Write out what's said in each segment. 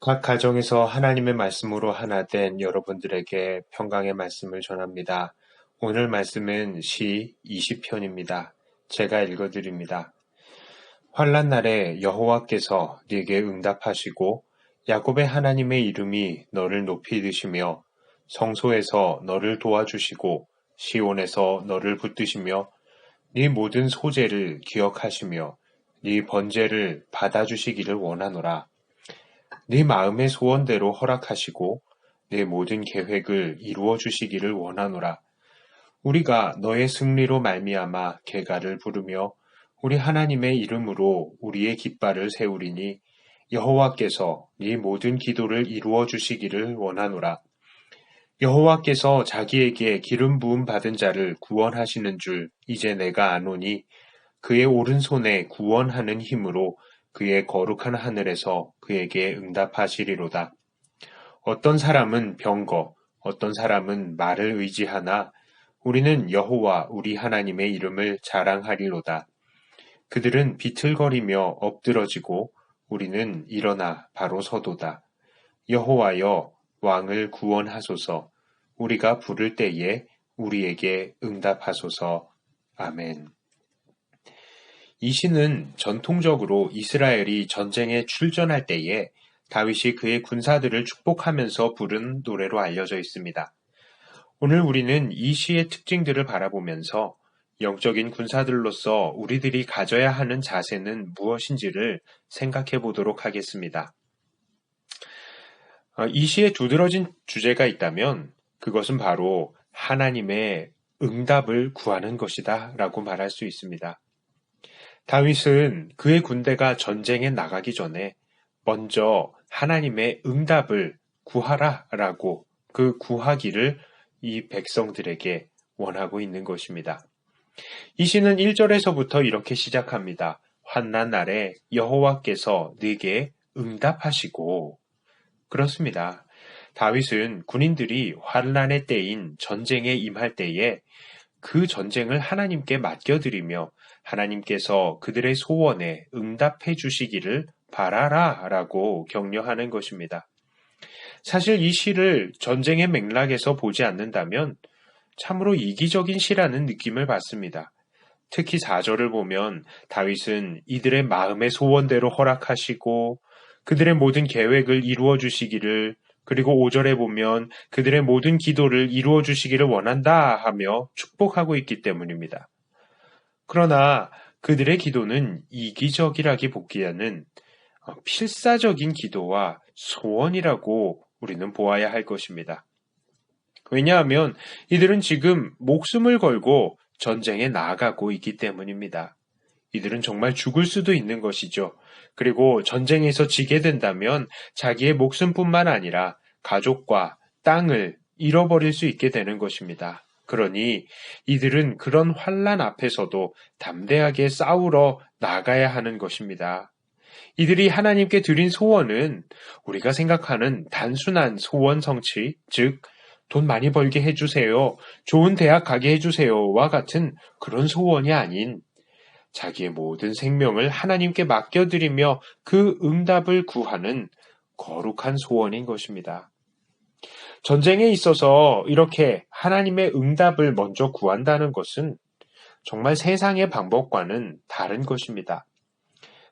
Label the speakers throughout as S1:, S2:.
S1: 각 가정에서 하나님의 말씀으로 하나 된 여러분들에게 평강의 말씀을 전합니다. 오늘 말씀은 시 20편입니다. 제가 읽어드립니다. 환란 날에 여호와께서 네게 응답하시고 야곱의 하나님의 이름이 너를 높이 드시며 성소에서 너를 도와주시고 시온에서 너를 붙드시며 네 모든 소재를 기억하시며 네 번제를 받아주시기를 원하노라. 네 마음의 소원대로 허락하시고 내 모든 계획을 이루어 주시기를 원하노라. 우리가 너의 승리로 말미암아 개가를 부르며 우리 하나님의 이름으로 우리의 깃발을 세우리니 여호와께서 네 모든 기도를 이루어 주시기를 원하노라. 여호와께서 자기에게 기름 부음 받은 자를 구원하시는 줄 이제 내가 아노니 그의 오른손에 구원하는 힘으로 그의 거룩한 하늘에서 그에게 응답하시리로다. 어떤 사람은 병거, 어떤 사람은 말을 의지하나 우리는 여호와 우리 하나님의 이름을 자랑하리로다. 그들은 비틀거리며 엎드러지고 우리는 일어나 바로 서도다. 여호와여 왕을 구원하소서 우리가 부를 때에 우리에게 응답하소서. 아멘. 이 시는 전통적으로 이스라엘이 전쟁에 출전할 때에 다윗이 그의 군사들을 축복하면서 부른 노래로 알려져 있습니다. 오늘 우리는 이 시의 특징들을 바라보면서 영적인 군사들로서 우리들이 가져야 하는 자세는 무엇인지를 생각해 보도록 하겠습니다. 어, 이 시에 두드러진 주제가 있다면 그것은 바로 하나님의 응답을 구하는 것이다 라고 말할 수 있습니다. 다윗은 그의 군대가 전쟁에 나가기 전에 먼저 하나님의 응답을 구하라 라고 그 구하기를 이 백성들에게 원하고 있는 것입니다. 이 시는 1절에서부터 이렇게 시작합니다. 환난 날에 여호와께서 네게 응답하시고 그렇습니다. 다윗은 군인들이 환란의 때인 전쟁에 임할 때에 그 전쟁을 하나님께 맡겨드리며 하나님께서 그들의 소원에 응답해 주시기를 바라라 라고 격려하는 것입니다. 사실 이 시를 전쟁의 맥락에서 보지 않는다면 참으로 이기적인 시라는 느낌을 받습니다. 특히 4절을 보면 다윗은 이들의 마음의 소원대로 허락하시고 그들의 모든 계획을 이루어 주시기를 그리고 5절에 보면 그들의 모든 기도를 이루어 주시기를 원한다 하며 축복하고 있기 때문입니다. 그러나 그들의 기도는 이기적이라기 보기에는 어, 필사적인 기도와 소원이라고 우리는 보아야 할 것입니다. 왜냐하면 이들은 지금 목숨을 걸고 전쟁에 나아가고 있기 때문입니다. 이들은 정말 죽을 수도 있는 것이죠. 그리고 전쟁에서 지게 된다면 자기의 목숨뿐만 아니라 가족과 땅을 잃어버릴 수 있게 되는 것입니다. 그러니 이들은 그런 환란 앞에서도 담대하게 싸우러 나가야 하는 것입니다. 이들이 하나님께 드린 소원은 우리가 생각하는 단순한 소원 성취, 즉, 돈 많이 벌게 해주세요, 좋은 대학 가게 해주세요와 같은 그런 소원이 아닌 자기의 모든 생명을 하나님께 맡겨드리며 그 응답을 구하는 거룩한 소원인 것입니다. 전쟁에 있어서 이렇게 하나님의 응답을 먼저 구한다는 것은 정말 세상의 방법과는 다른 것입니다.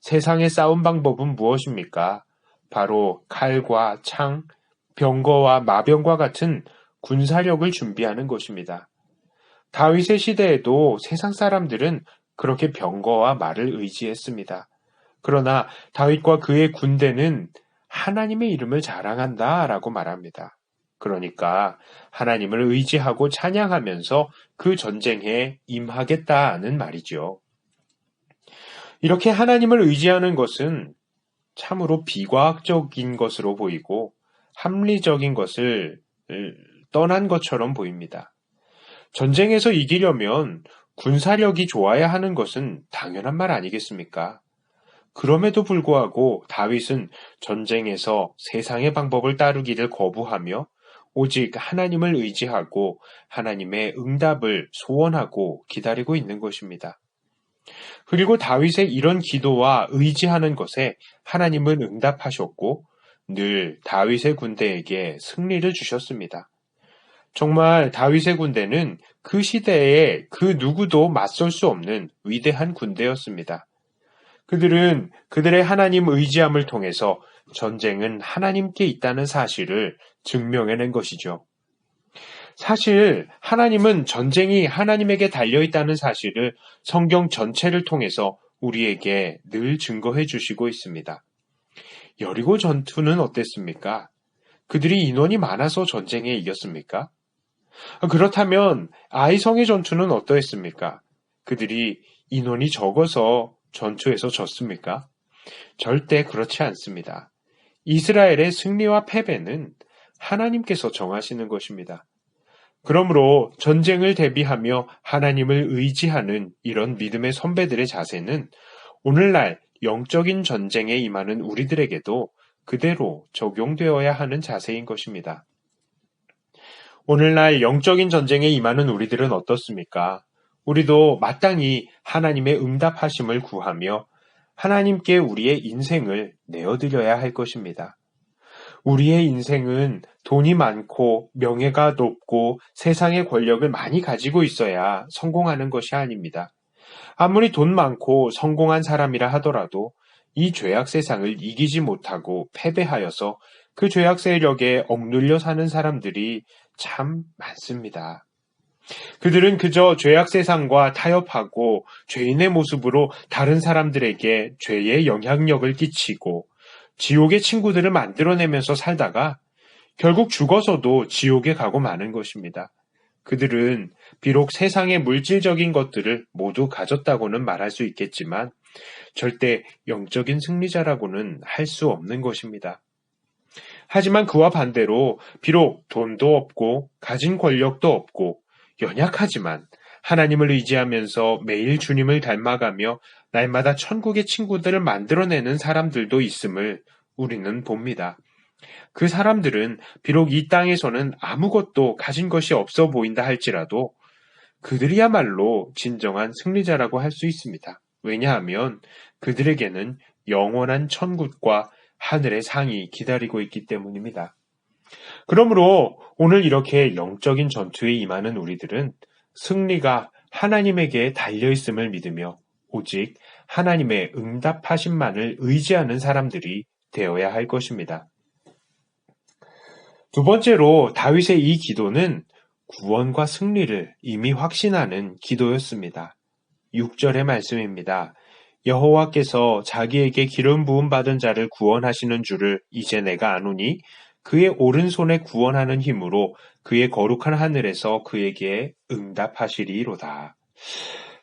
S1: 세상의 싸움 방법은 무엇입니까? 바로 칼과 창, 병거와 마병과 같은 군사력을 준비하는 것입니다. 다윗의 시대에도 세상 사람들은 그렇게 병거와 말을 의지했습니다. 그러나 다윗과 그의 군대는 하나님의 이름을 자랑한다 라고 말합니다. 그러니까 하나님을 의지하고 찬양하면서 그 전쟁에 임하겠다는 말이죠. 이렇게 하나님을 의지하는 것은 참으로 비과학적인 것으로 보이고 합리적인 것을 떠난 것처럼 보입니다. 전쟁에서 이기려면 군사력이 좋아야 하는 것은 당연한 말 아니겠습니까? 그럼에도 불구하고 다윗은 전쟁에서 세상의 방법을 따르기를 거부하며 오직 하나님을 의지하고 하나님의 응답을 소원하고 기다리고 있는 것입니다. 그리고 다윗의 이런 기도와 의지하는 것에 하나님은 응답하셨고 늘 다윗의 군대에게 승리를 주셨습니다. 정말 다윗의 군대는 그 시대에 그 누구도 맞설 수 없는 위대한 군대였습니다. 그들은 그들의 하나님 의지함을 통해서 전쟁은 하나님께 있다는 사실을 증명해낸 것이죠. 사실 하나님은 전쟁이 하나님에게 달려 있다는 사실을 성경 전체를 통해서 우리에게 늘 증거해 주시고 있습니다. 여리고 전투는 어땠습니까? 그들이 인원이 많아서 전쟁에 이겼습니까? 그렇다면 아이성의 전투는 어떠했습니까? 그들이 인원이 적어서 전투에서 졌습니까? 절대 그렇지 않습니다. 이스라엘의 승리와 패배는 하나님께서 정하시는 것입니다. 그러므로 전쟁을 대비하며 하나님을 의지하는 이런 믿음의 선배들의 자세는 오늘날 영적인 전쟁에 임하는 우리들에게도 그대로 적용되어야 하는 자세인 것입니다. 오늘날 영적인 전쟁에 임하는 우리들은 어떻습니까? 우리도 마땅히 하나님의 응답하심을 구하며 하나님께 우리의 인생을 내어드려야 할 것입니다. 우리의 인생은 돈이 많고 명예가 높고 세상의 권력을 많이 가지고 있어야 성공하는 것이 아닙니다. 아무리 돈 많고 성공한 사람이라 하더라도 이 죄악 세상을 이기지 못하고 패배하여서 그 죄악 세력에 억눌려 사는 사람들이 참 많습니다. 그들은 그저 죄악 세상과 타협하고 죄인의 모습으로 다른 사람들에게 죄의 영향력을 끼치고 지옥의 친구들을 만들어내면서 살다가 결국 죽어서도 지옥에 가고 마는 것입니다. 그들은 비록 세상의 물질적인 것들을 모두 가졌다고는 말할 수 있겠지만 절대 영적인 승리자라고는 할 수 없는 것입니다. 하지만 그와 반대로 비록 돈도 없고 가진 권력도 없고 연약하지만 하나님을 의지하면서 매일 주님을 닮아가며 날마다 천국의 친구들을 만들어내는 사람들도 있음을 우리는 봅니다. 그 사람들은 비록 이 땅에서는 아무것도 가진 것이 없어 보인다 할지라도 그들이야말로 진정한 승리자라고 할 수 있습니다. 왜냐하면 그들에게는 영원한 천국과 하늘의 상이 기다리고 있기 때문입니다. 그러므로 오늘 이렇게 영적인 전투에 임하는 우리들은 승리가 하나님에게 달려있음을 믿으며 오직 하나님의 응답하심만을 의지하는 사람들이 되어야 할 것입니다. 두 번째로 다윗의 이 기도는 구원과 승리를 이미 확신하는 기도였습니다. 6절의 말씀입니다. 여호와께서 자기에게 기름 부음 받은 자를 구원하시는 줄을 이제 내가 아노니 그의 오른손에 구원하는 힘으로 그의 거룩한 하늘에서 그에게 응답하시리로다.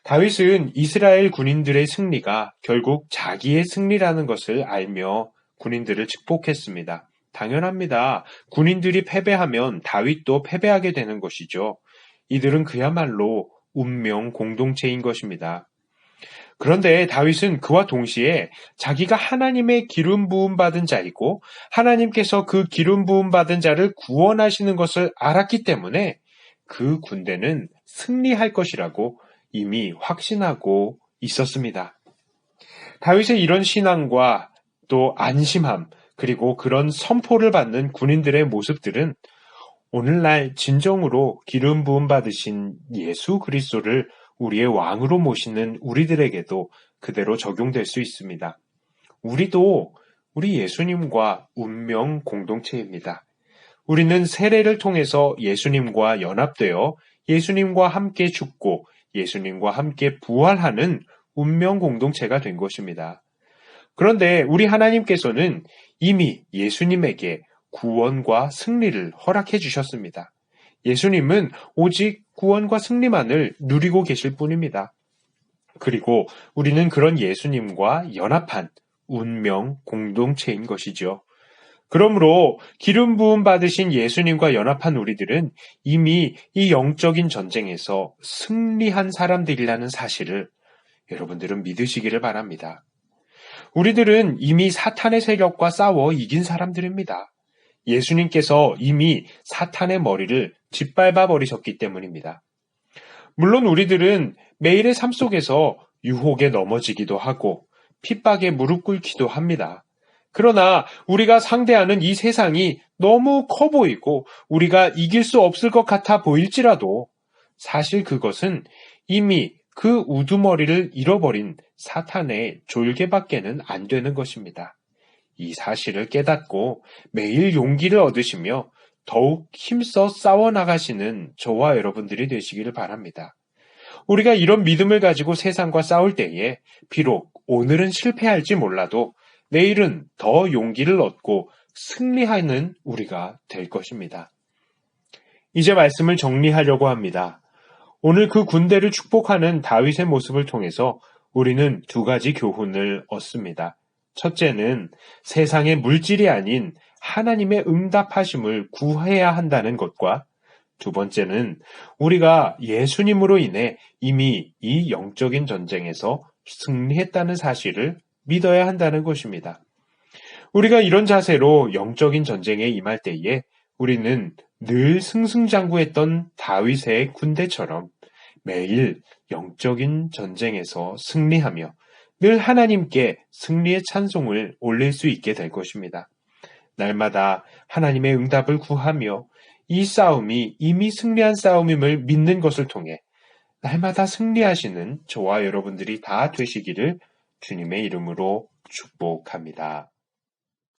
S1: 다윗은 이스라엘 군인들의 승리가 결국 자기의 승리라는 것을 알며 군인들을 축복했습니다. 당연합니다. 군인들이 패배하면 다윗도 패배하게 되는 것이죠. 이들은 그야말로 운명 공동체인 것입니다. 그런데 다윗은 그와 동시에 자기가 하나님의 기름 부음 받은 자이고 하나님께서 그 기름 부음 받은 자를 구원하시는 것을 알았기 때문에 그 군대는 승리할 것이라고 이미 확신하고 있었습니다. 다윗의 이런 신앙과 또 안심함 그리고 그런 선포를 받는 군인들의 모습들은 오늘날 진정으로 기름 부음 받으신 예수 그리스도를 우리의 왕으로 모시는 우리들에게도 그대로 적용될 수 있습니다. 우리도 우리 예수님과 운명 공동체입니다. 우리는 세례를 통해서 예수님과 연합되어 예수님과 함께 죽고 예수님과 함께 부활하는 운명 공동체가 된 것입니다. 그런데 우리 하나님께서는 이미 예수님에게 구원과 승리를 허락해 주셨습니다. 예수님은 오직 구원과 승리만을 누리고 계실 뿐입니다. 그리고 우리는 그런 예수님과 연합한 운명 공동체인 것이죠. 그러므로 기름 부음 받으신 예수님과 연합한 우리들은 이미 이 영적인 전쟁에서 승리한 사람들이라는 사실을 여러분들은 믿으시기를 바랍니다. 우리들은 이미 사탄의 세력과 싸워 이긴 사람들입니다. 예수님께서 이미 사탄의 머리를 짓밟아 버리셨기 때문입니다. 물론 우리들은 매일의 삶 속에서 유혹에 넘어지기도 하고 핍박에 무릎 꿇기도 합니다. 그러나 우리가 상대하는 이 세상이 너무 커 보이고 우리가 이길 수 없을 것 같아 보일지라도 사실 그것은 이미 그 우두머리를 잃어버린 사탄의 졸개밖에는 안 되는 것입니다. 이 사실을 깨닫고 매일 용기를 얻으시며 더욱 힘써 싸워나가시는 저와 여러분들이 되시기를 바랍니다. 우리가 이런 믿음을 가지고 세상과 싸울 때에 비록 오늘은 실패할지 몰라도 내일은 더 용기를 얻고 승리하는 우리가 될 것입니다. 이제 말씀을 정리하려고 합니다. 오늘 그 군대를 축복하는 다윗의 모습을 통해서 우리는 두 가지 교훈을 얻습니다. 첫째는 세상의 물질이 아닌 하나님의 응답하심을 구해야 한다는 것과 두 번째는 우리가 예수님으로 인해 이미 이 영적인 전쟁에서 승리했다는 사실을 믿어야 한다는 것입니다. 우리가 이런 자세로 영적인 전쟁에 임할 때에 우리는 늘 승승장구했던 다윗의 군대처럼 매일 영적인 전쟁에서 승리하며 늘 하나님께 승리의 찬송을 올릴 수 있게 될 것입니다. 날마다 하나님의 응답을 구하며 이 싸움이 이미 승리한 싸움임을 믿는 것을 통해 날마다 승리하시는 저와 여러분들이 다 되시기를 주님의 이름으로 축복합니다.